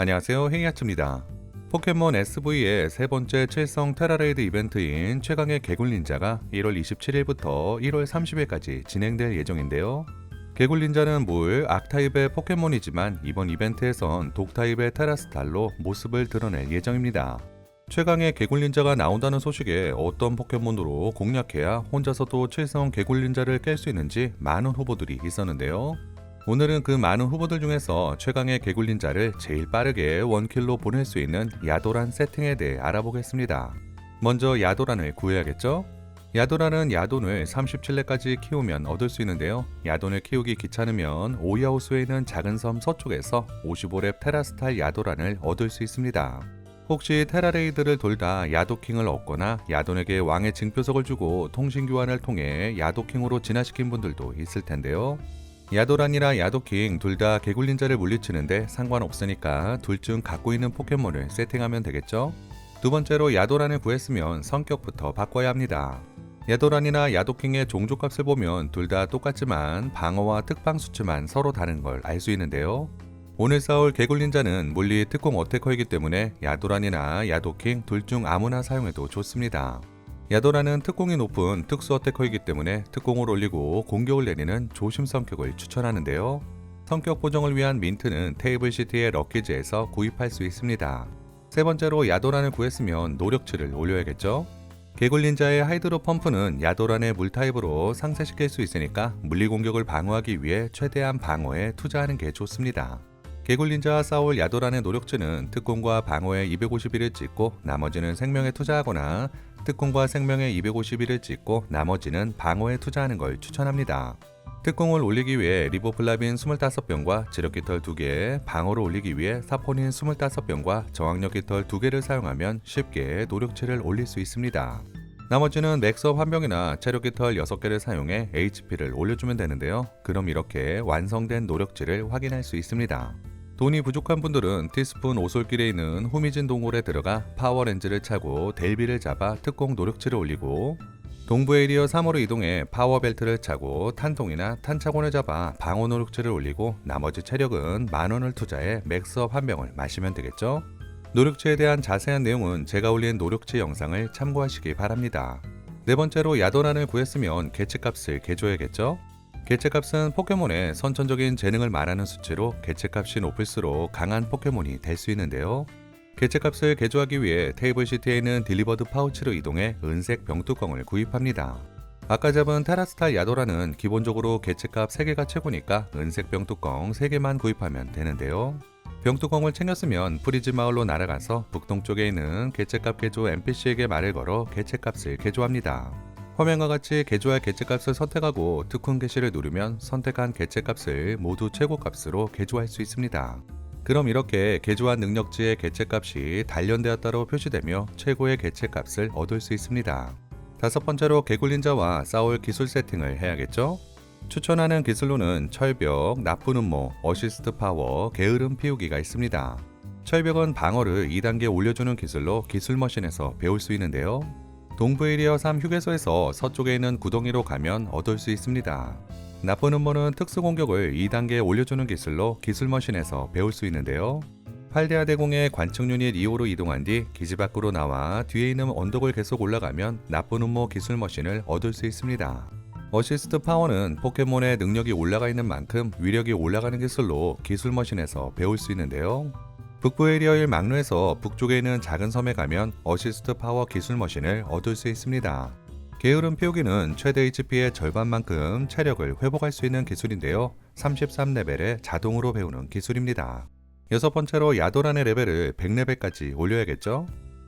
안녕하세요 헤이아츠입니다. 포켓몬 SV의 세 번째 칠성 테라레이드 이벤트인 최강의 개굴 닌자가 1월 27일부터 1월 30일까지 진행될 예정인데요. 개굴 닌자는 물, 악타입의 포켓몬이지만 이번 이벤트에선 독타입의 테라스탈로 모습을 드러낼 예정입니다. 최강의 개굴 닌자가 나온다는 소식에 어떤 포켓몬으로 공략해야 혼자서도 칠성 개굴 닌자를 깰 수 있는지 많은 후보들이 있었는데요. 오늘은 그 많은 후보들 중에서 최강의 개굴 닌자를 제일 빠르게 원킬로 보낼 수 있는 야도란 세팅에 대해 알아보겠습니다. 먼저 야도란을 구해야겠죠? 야도란은 야돈을 37렙까지 키우면 얻을 수 있는데요. 야돈을 키우기 귀찮으면 오야호수에 있는 작은 섬 서쪽에서 55렙 테라스탈 야도란을 얻을 수 있습니다. 혹시 테라레이드를 돌다 야도킹을 얻거나 야돈에게 왕의 증표석을 주고 통신 교환을 통해 야도킹으로 진화시킨 분들도 있을 텐데요. 야도란이나 야도킹 둘 다 개굴린 자를 물리치는데 상관없으니까 둘 중 갖고 있는 포켓몬을 세팅하면 되겠죠? 두 번째로 야도란을 구했으면 성격부터 바꿔야 합니다. 야도란이나 야도킹의 종족값을 보면 둘 다 똑같지만 방어와 특방 수치만 서로 다른 걸 알 수 있는데요. 오늘 싸울 개굴린자는 물리 특공 어태커이기 때문에 야도란이나 야도킹 둘 중 아무나 사용해도 좋습니다. 야도라는 특공이 높은 특수 어태커이기 때문에 특공을 올리고 공격을 내리는 조심 성격을 추천하는데요. 성격 보정을 위한 민트는 테이블 시티의 럭키즈에서 구입할 수 있습니다. 세 번째로 야도란을 구했으면 노력치를 올려야겠죠. 개굴린자의 하이드로 펌프는 야도란의 물 타입으로 상쇄시킬 수 있으니까 물리 공격을 방어하기 위해 최대한 방어에 투자하는 게 좋습니다. 개굴린자와 싸울 야도란의 노력치는 특공과 방어에 251을 찍고 나머지는 생명에 투자하거나 특공과 생명에 251을 찍고 나머지는 방어에 투자하는 걸 추천합니다. 특공을 올리기 위해 리보플라빈 25병과 지력 깃털 2개, 방어를 올리기 위해 사포닌 25병과 저항력 깃털 2개를 사용하면 쉽게 노력치를 올릴 수 있습니다. 나머지는 맥스업 한 병이나 체력 깃털 6개를 사용해 HP를 올려주면 되는데요. 그럼 이렇게 완성된 노력치를 확인할 수 있습니다. 돈이 부족한 분들은 티스푼 오솔길에 있는 후미진 동굴에 들어가 파워렌즈를 차고 델비를 잡아 특공 노력치를 올리고 동부 에리어 3호로 이동해 파워벨트를 차고 탄통이나 탄차곤을 잡아 방어 노력치를 올리고 나머지 체력은 만원을 투자해 맥스업 한 병을 마시면 되겠죠? 노력치에 대한 자세한 내용은 제가 올린 노력치 영상을 참고하시기 바랍니다. 네 번째로 야도란을 구했으면 개체값을 개줘야겠죠? 개체값은 포켓몬의 선천적인 재능을 말하는 수치로 개체값이 높을수록 강한 포켓몬이 될 수 있는데요. 개체값을 개조하기 위해 테이블 시티에 있는 딜리버드 파우치로 이동해 은색 병뚜껑을 구입합니다. 아까 잡은 테라스탈 야도라는 기본적으로 개체값 3개가 최고니까 은색 병뚜껑 3개만 구입하면 되는데요. 병뚜껑을 챙겼으면 프리즈 마을로 날아가서 북동쪽에 있는 개체값 개조 NPC에게 말을 걸어 개체값을 개조합니다. 화면과 같이 개조할 개체값을 선택하고 특훈 게시를 누르면 선택한 개체값을 모두 최고값으로 개조할 수 있습니다. 그럼 이렇게 개조한 능력치의 개체값이 단련되었다로 표시되며 최고의 개체값을 얻을 수 있습니다. 다섯 번째로 개굴린자와 싸울 기술 세팅을 해야겠죠? 추천하는 기술로는 철벽, 나쁜 음모, 어시스트 파워, 게으름 피우기가 있습니다. 철벽은 방어를 2단계 올려주는 기술로 기술 머신에서 배울 수 있는데요. 동부 에리어 3 휴게소에서 서쪽에 있는 구덩이로 가면 얻을 수 있습니다. 나쁜 음모는 특수 공격을 2단계 올려주는 기술로 기술 머신에서 배울 수 있는데요. 팔데아 대공의 관측 유닛 2호로 이동한 뒤 기지 밖으로 나와 뒤에 있는 언덕을 계속 올라가면 나쁜 음모 기술 머신을 얻을 수 있습니다. 어시스트 파워는 포켓몬의 능력이 올라가 있는 만큼 위력이 올라가는 기술로 기술 머신에서 배울 수 있는데요. 북부 에리어일 막루에서 북쪽에 있는 작은 섬에 가면 어시스트 파워 기술 머신을 얻을 수 있습니다. 게으름 피우기는 최대 HP의 절반만큼 체력을 회복할 수 있는 기술인데요. 33레벨에 자동으로 배우는 기술입니다. 여섯 번째로 야도란의 레벨을 100레벨까지 올려야겠죠?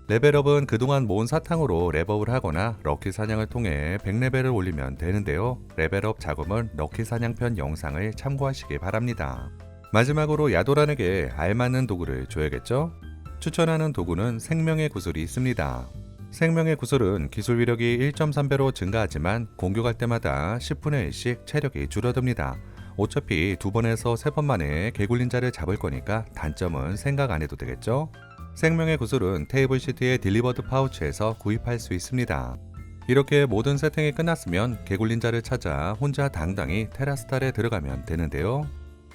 레벨업은 그동안 모은 사탕으로 랩업을 하거나 럭키 사냥을 통해 100레벨을 올리면 되는데요. 레벨업 작업은 럭키 사냥편 영상을 참고하시기 바랍니다. 마지막으로 야도란에게 알맞는 도구를 줘야겠죠? 추천하는 도구는 생명의 구슬이 있습니다. 생명의 구슬은 기술 위력이 1.3배로 증가하지만 공격할 때마다 10분의 1씩 체력이 줄어듭니다. 어차피 두 번에서 세 번 만에 개굴린자를 잡을 거니까 단점은 생각 안 해도 되겠죠? 생명의 구슬은 테이블 시티의 딜리버드 파우치에서 구입할 수 있습니다. 이렇게 모든 세팅이 끝났으면 개굴린자를 찾아 혼자 당당히 테라스탈에 들어가면 되는데요.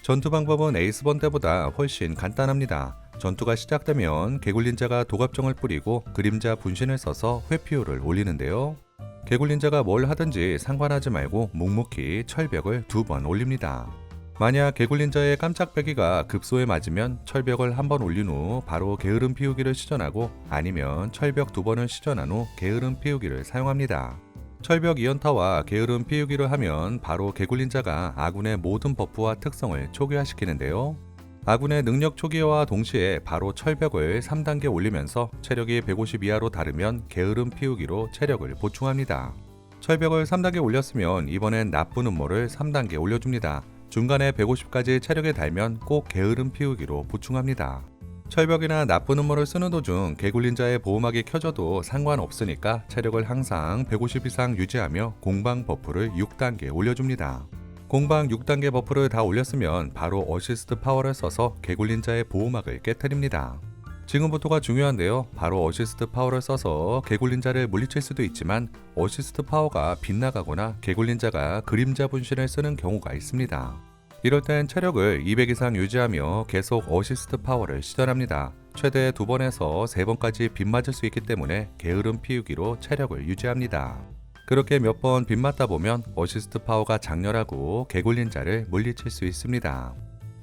전투 방법은 에이스번 때보다 훨씬 간단합니다. 전투가 시작되면 개굴린자가 도갑정을 뿌리고 그림자 분신을 써서 회피율을 올리는데요. 개굴린자가 뭘 하든지 상관하지 말고 묵묵히 철벽을 두 번 올립니다. 만약 개굴린자의 깜짝배기가 급소에 맞으면 철벽을 한 번 올린 후 바로 게으름 피우기를 시전하고 아니면 철벽 두 번을 시전한 후 게으름 피우기를 사용합니다. 철벽 이연타와 게으름 피우기를 하면 바로 개굴린자가 아군의 모든 버프와 특성을 초기화시키는데요. 아군의 능력 초기화와 동시에 바로 철벽을 3단계 올리면서 체력이 150 이하로 다르면 게으름 피우기로 체력을 보충합니다. 철벽을 3단계 올렸으면 이번엔 나쁜 음모를 3단계 올려줍니다. 중간에 150까지 체력에 달면 꼭 게으름 피우기로 보충합니다. 철벽이나 나쁜 음모를 쓰는 도중 개굴린자의 보호막이 켜져도 상관없으니까 체력을 항상 150 이상 유지하며 공방 버프를 6단계 올려줍니다. 공방 6단계 버프를 다 올렸으면 바로 어시스트 파워를 써서 개굴린자의 보호막을 깨뜨립니다. 지금부터가 중요한데요. 바로 어시스트 파워를 써서 개굴린자를 물리칠 수도 있지만 어시스트 파워가 빗나가거나 개굴린자가 그림자 분신을 쓰는 경우가 있습니다. 이럴 땐 체력을 200 이상 유지하며 계속 어시스트 파워를 시전합니다. 최대 2번에서 3번까지 빗맞을 수 있기 때문에 게으름 피우기로 체력을 유지합니다. 그렇게 몇 번 빗맞다 보면 어시스트 파워가 장렬하고 개굴린자를 물리칠 수 있습니다.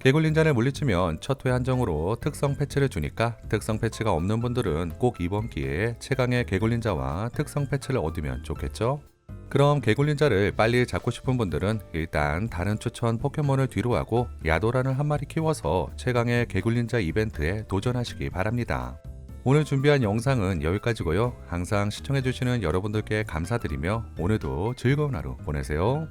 개굴린자를 물리치면 첫 회 한정으로 특성 패치를 주니까 특성 패치가 없는 분들은 꼭 이번 기회에 최강의 개굴린자와 특성 패치를 얻으면 좋겠죠? 그럼 개굴린자를 빨리 잡고 싶은 분들은 일단 다른 추천 포켓몬을 뒤로 하고 야도란을 한 마리 키워서 최강의 개굴린자 이벤트에 도전하시기 바랍니다. 오늘 준비한 영상은 여기까지고요. 항상 시청해주시는 여러분들께 감사드리며 오늘도 즐거운 하루 보내세요.